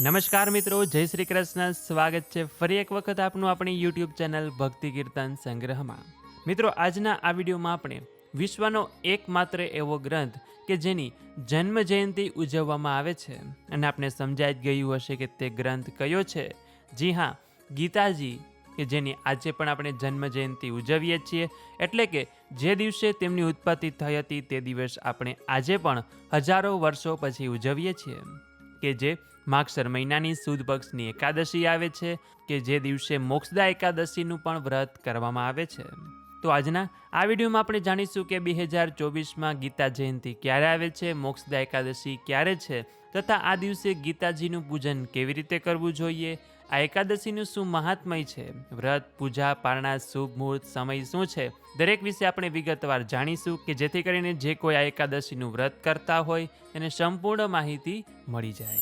નમસ્કાર મિત્રો, જય શ્રી કૃષ્ણ. સ્વાગત છે ફરી એક વખત આપનું આપણી યુટ્યુબ ચેનલ ભક્તિ કીર્તન સંગ્રહમાં. મિત્રો, આજના આ વિડીયોમાં આપણે વિશ્વનો એકમાત્ર એવો ગ્રંથ કે જેની જન્મ જયંતિ ઉજવવામાં આવે છે. અને આપણે સમજાઈ જ ગયું હશે કે તે ગ્રંથ કયો છે. જી હા, ગીતાજી, કે જેની આજે પણ આપણે જન્મ જયંતિ ઉજવીએ છીએ. એટલે કે જે દિવસે તેમની ઉત્પત્તિ થઈ હતી તે દિવસ આપણે આજે પણ હજારો વર્ષો પછી ઉજવીએ છીએ. કે જે માગસર મહિનાની સુદ પક્ષની એકાદશી આવે છે, કે જે દિવસે મોક્ષદા એકાદશીનું પણ વ્રત કરવામાં આવે છે. તો આજના આ વિડીયોમાં આપણે જાણીશું કે બે હજાર ચોવીસમાં ગીતા જયંતિ ક્યારે આવે છે, મોક્ષદા એકાદશી ક્યારે છે, તથા આ દિવસે ગીતાજીનું પૂજન કેવી રીતે કરવું જોઈએ આ એકાદશીનું શું મહાત્મય છે? વ્રત, પૂજા, પારણા, શુભ મુહૂર્ત, સમય શું છે? દરેક વિશે આપણે વિગતવાર જાણીશું કે જેથી કરીને જે કોઈ આ એકાદશીનું વ્રત કરતા હોય તેને સંપૂર્ણ માહિતી મળી જાય.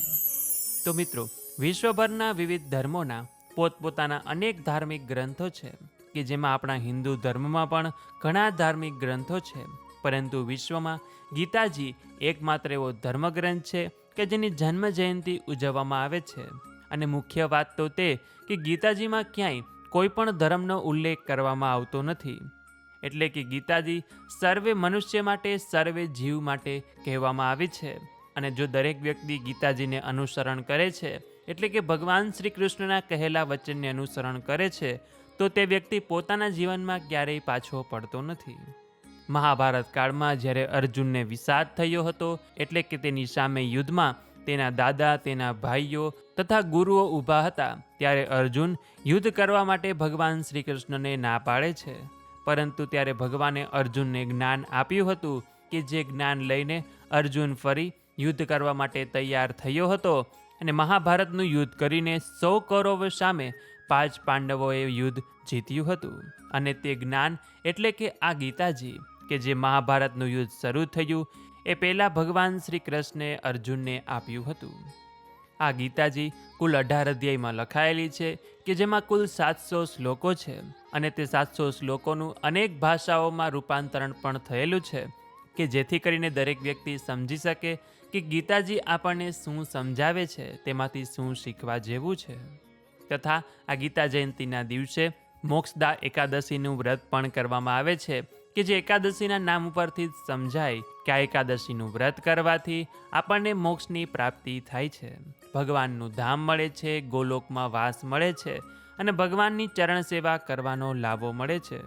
તો મિત્રો, વિશ્વભરના વિવિધ ધર્મોના પોતપોતાના અનેક ધાર્મિક ગ્રંથો છે, કે જેમાં આપણા હિન્દુ ધર્મમાં પણ ઘણા ધાર્મિક ગ્રંથો છે. પરંતુ વિશ્વમાં ગીતાજી એકમાત્ર એવો ધર્મગ્રંથ છે, કે જેની જન્મ જયંતિ ઉજવવામાં આવે છે. અને મુખ્ય વાત તો તે કે ગીતાજીમાં ક્યાંય કોઈ પણ ધર્મનો ઉલ્લેખ કરવામાં આવતો નથી. એટલે કે ગીતાજી સર્વે મનુષ્ય માટે, સર્વે જીવ માટે કહેવામાં આવી છે. અને જો દરેક વ્યક્તિ ગીતાજીને અનુસરણ કરે છે, એટલે કે ભગવાન શ્રી કૃષ્ણના કહેલા વચનને અનુસરણ કરે છે, તો તે વ્યક્તિ પોતાના જીવનમાં ક્યારેય પાછો પડતો નથી. મહાભારત કાળમાં જ્યારે અર્જુનને વિષાદ થયો હતો, એટલે કે તેની સામે યુદ્ધમાં તેના દાદા, તેના ભાઈઓ તથા ગુરુઓ ઊભા હતા ત્યારે અર્જુન યુદ્ધ કરવા માટે ભગવાન શ્રી કૃષ્ણને ના પાડે છે. પરંતુ ત્યારે ભગવાને અર્જુનને જ્ઞાન આપ્યું હતું કે જે જ્ઞાન લઈને અર્જુન ફરી યુદ્ધ કરવા માટે તૈયાર થયો હતો અને મહાભારતનું યુદ્ધ કરીને સૌ કૌરવો સામે પાંચ પાંડવોએ યુદ્ધ જીત્યું હતું. અને તે જ્ઞાન એટલે કે આ ગીતાજી કે જે મહાભારતનું યુદ્ધ શરૂ થયું એ પહેલાં ભગવાન શ્રી કૃષ્ણે અર્જુનને આપ્યું હતું. આ ગીતાજી કુલ અઢાર અધ્યાયમાં લખાયેલી છે કે જેમાં કુલ સાતસો શ્લોકો છે અને તે સાતસો શ્લોકોનું અનેક ભાષાઓમાં રૂપાંતરણ પણ થયેલું છે કે જેથી કરીને દરેક વ્યક્તિ સમજી શકે કે ગીતાજી આપણને શું સમજાવે છે, તેમાંથી શું શીખવા જેવું છે. તથા આ ગીતા જયંતિના દિવસે મોક્ષદા એકાદશીનું વ્રત પણ કરવામાં આવે છે કે જે એકાદશીના નામ ઉપરથી સમજાય કે આ એકાદશીનું વ્રત કરવાથી આપણને મોક્ષની પ્રાપ્તિ થાય છે. ભગવાનનું ધામ મળે છે, ગોલોકમાં વાસ મળે છે અને ભગવાનની ચરણ સેવા કરવાનો લાભો મળે છે.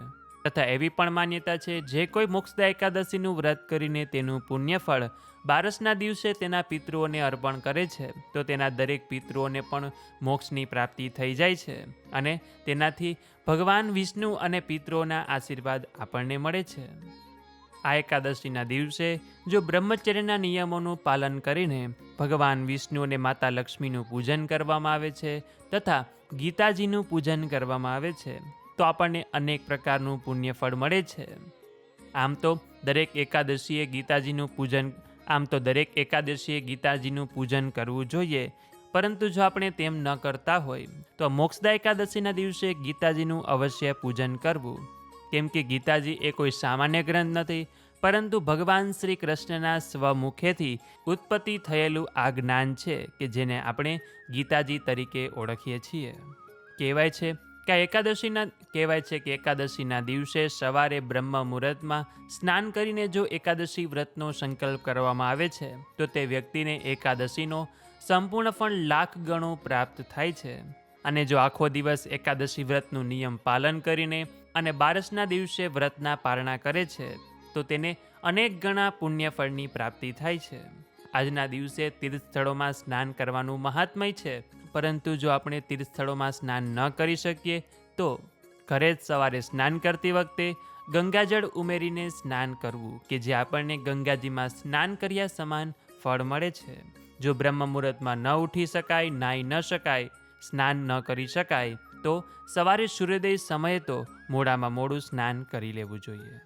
તથા એવી પણ માન્યતા છે, જે કોઈ મોક્ષદા એકાદશીનું વ્રત કરીને તેનું પુણ્યફળ બારસના દિવસે તેના પિતૃઓને અર્પણ કરે છે, તો તેના દરેક પિતૃઓને પણ મોક્ષની પ્રાપ્તિ થઈ જાય છે અને તેનાથી ભગવાન વિષ્ણુ અને પિતૃઓના આશીર્વાદ આપણને મળે છે. આ એકાદશીના દિવસે જો બ્રહ્મચર્યના નિયમોનું પાલન કરીને ભગવાન વિષ્ણુ અને માતા લક્ષ્મીનું પૂજન કરવામાં આવે છે તથા ગીતાજીનું પૂજન કરવામાં આવે છે, તો આપણને અનેક પ્રકારનું પુણ્યફળ મળે છે. આમ તો દરેક એકાદશીએ ગીતાજીનું પૂજન આમ તો દરેક એકાદશીએ ગીતાજીનું પૂજન કરવું જોઈએ, પરંતુ જો આપણે તેમ ન કરતા હોય, તો મોક્ષદા એકાદશીના દિવસે ગીતાજીનું અવશ્ય પૂજન કરવું. કેમ કે ગીતાજી એ કોઈ સામાન્ય ગ્રંથ નથી, પરંતુ ભગવાન શ્રી કૃષ્ણના સ્વમુખેથી ઉત્પત્તિ થયેલું આ જ્ઞાન છે કે જેને આપણે ગીતાજી તરીકે ઓળખીએ છીએ. કહેવાય છે કે એકાદશીના, કહેવાય છે કે એકાદશીના દિવસે સવારે બ્રહ્મ મુહૂર્તમાં સ્નાન કરીને જો એકાદશી વ્રતનો સંકલ્પ કરવામાં આવે છે, તો તે વ્યક્તિને એકાદશીનો સંપૂર્ણ ફળ લાખ ગણો પ્રાપ્ત થાય છે. અને જો આખો દિવસ એકાદશી વ્રતનું નિયમ પાલન કરીને અને બારસના દિવસે વ્રતના પારણા કરે છે, તો તેને અનેક ગણા પુણ્યફળની પ્રાપ્તિ થાય છે. આજના દિવસે તીર્થ સ્થળોમાં સ્નાન કરવાનું મહાત્મય છે પરંતુ જો આપણે તીર્થ સ્થળોમાં સ્નાન ન કરી શકીએ, તો ઘરે જ સવારે સ્નાન કરતી વખતે ગંગાજળ ઉમેરીને સ્નાન કરવું કે જે આપણને ગંગાજીમાં સ્નાન કર્યા સમાન ફળ મળે છે. જો બ્રહ્મ મુહૂર્તમાં ન ઉઠી શકાય, નાહી ન શકાય, સ્નાન ન કરી શકાય, તો સવારે સૂર્યોદય સમયે તો મોડામાં મોડું સ્નાન કરી લેવું જોઈએ.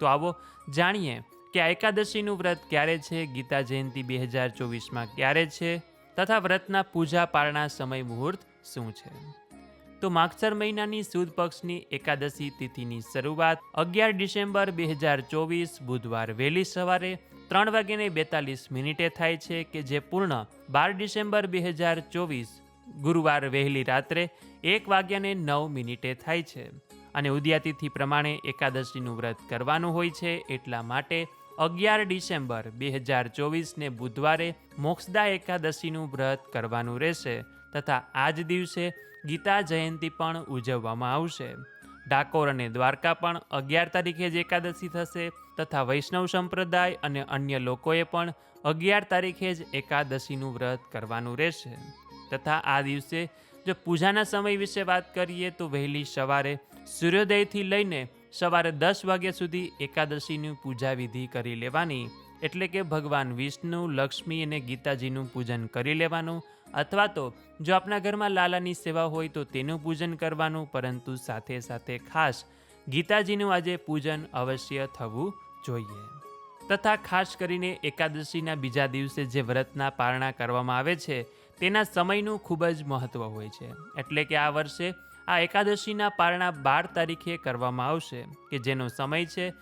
તો આવો જાણીએ કે એકાદશીનું વ્રત ક્યારે છે, ગીતા જયંતિ બે હજાર ચોવીસમાં ક્યારે છે? તથા વ્રતના પૂજા પારણા સમય મુહૂર્ત શું છે? તો માગસર મહિનાની સુદ પક્ષની એકાદશી તિથિની શરૂઆત અગિયાર ડિસેમ્બર બે હજાર ચોવીસ બુધવાર વહેલી સવારે ત્રણ વાગ્યાને બેતાલીસ મિનિટે થાય છે કે જે પૂર્ણ બાર ડિસેમ્બર બે હજાર ચોવીસ ગુરુવાર વહેલી રાત્રે એક વાગ્યાને નવ મિનિટે થાય છે. અને ઉદયાતિથિ પ્રમાણે એકાદશીનું વ્રત કરવાનું હોય છે એટલા માટે અગિયાર ડિસેમ્બર બે હજાર ચોવીસને બુધવારે મોક્ષદા એકાદશીનું વ્રત કરવાનું રહેશે તથા આ જ દિવસે ગીતા જયંતિ પણ ઉજવવામાં આવશે. ડાકોર અને દ્વારકા પણ અગિયાર તારીખે જ એકાદશી થશે તથા વૈષ્ણવ સંપ્રદાય અને અન્ય લોકોએ પણ અગિયાર તારીખે જ એકાદશીનું વ્રત કરવાનું રહેશે. તથા આ દિવસે જો પૂજાના સમય વિશે વાત કરીએ તો વહેલી સવારે સૂર્યોદયથી લઈને સવારે દસ વાગ્યા સુધી એકાદશીની પૂજા વિધિ કરી લેવાની, એટલે કે ભગવાન વિષ્ણુ, લક્ષ્મી અને ગીતાજીનું પૂજન કરી લેવાનું, અથવા તો જો આપણા ઘરમાં લાલાની સેવા હોય તો તેનું પૂજન કરવાનું, પરંતુ સાથે સાથે ખાસ ગીતાજીનું આજે પૂજન અવશ્ય થવું જોઈએ. તથા ખાસ કરીને એકાદશીના બીજા દિવસે જે વ્રતના પારણા કરવામાં આવે છે, તેના સમયનું ખૂબ જ મહત્ત્વ હોય છે. એટલે કે આ વર્ષે આ એકાદશીના પારણા બાર તારીખે કરવામાં આવશે, કે જેનો સમય છે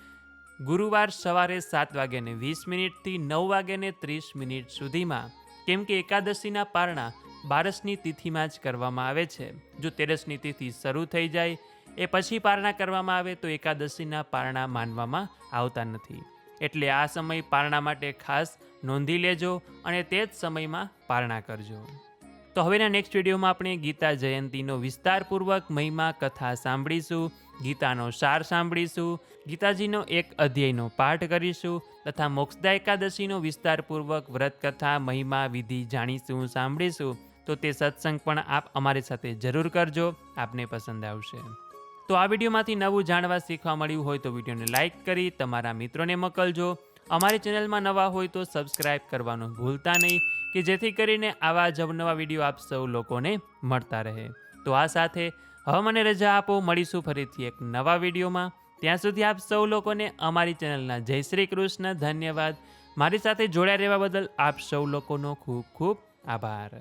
ગુરુવાર સવારે સાત વાગ્યાને વીસ મિનિટથી નવ વાગ્યાને ત્રીસ મિનિટ સુધીમાં. કેમ કે એકાદશીના પારણા બારસની તિથિમાં જ કરવામાં આવે છે. જો તેરસની તિથિ શરૂ થઈ જાય, એ પછી પારણા કરવામાં આવે, તો એકાદશીના પારણા માનવામાં આવતા નથી. એટલે આ સમય પારણા માટે ખાસ નોંધી લેજો અને તે જ સમયમાં પારણા કરજો. તો હવેના નેક્સ્ટ વિડીયોમાં આપણે ગીતા જયંતીનો વિસ્તારપૂર્વક મહિમા કથા સાંભળીશું, ગીતાનો સાર સાંભળીશું, ગીતાજીનો એક અધ્યાયનો પાઠ કરીશું તથા મોક્ષદા એકાદશીનો વિસ્તારપૂર્વક વ્રત કથા મહિમા, વિધિ જાણીશું, સાંભળીશું. તો તે સત્સંગ પણ આપ અમારી સાથે જરૂર કરજો, આપને પસંદ આવશે. તો આ વિડીયોમાંથી નવું જાણવા શીખવા મળ્યું હોય તો વિડીયોને લાઇક કરી, તમારા મિત્રોને મોકલજો. અમારી ચેનલમાં નવા હોય તો સબસ્ક્રાઇબ કરવાનું ભૂલતા નહીં, કે જેથી કરીને આવા જ નવા વીડિયો આપ સૌ લોકોને મળતા રહે. તો આ સાથે હવે મને રજા આપો, મળીશું ફરીથી એક નવા વિડીયોમાં. ત્યાં સુધી આપ સૌ લોકોને અમારી ચેનલના જય શ્રી કૃષ્ણ, ધન્યવાદ. મારી સાથે જોડાયા રહેવા બદલ આપ સૌ લોકોનો ખૂબ ખૂબ આભાર.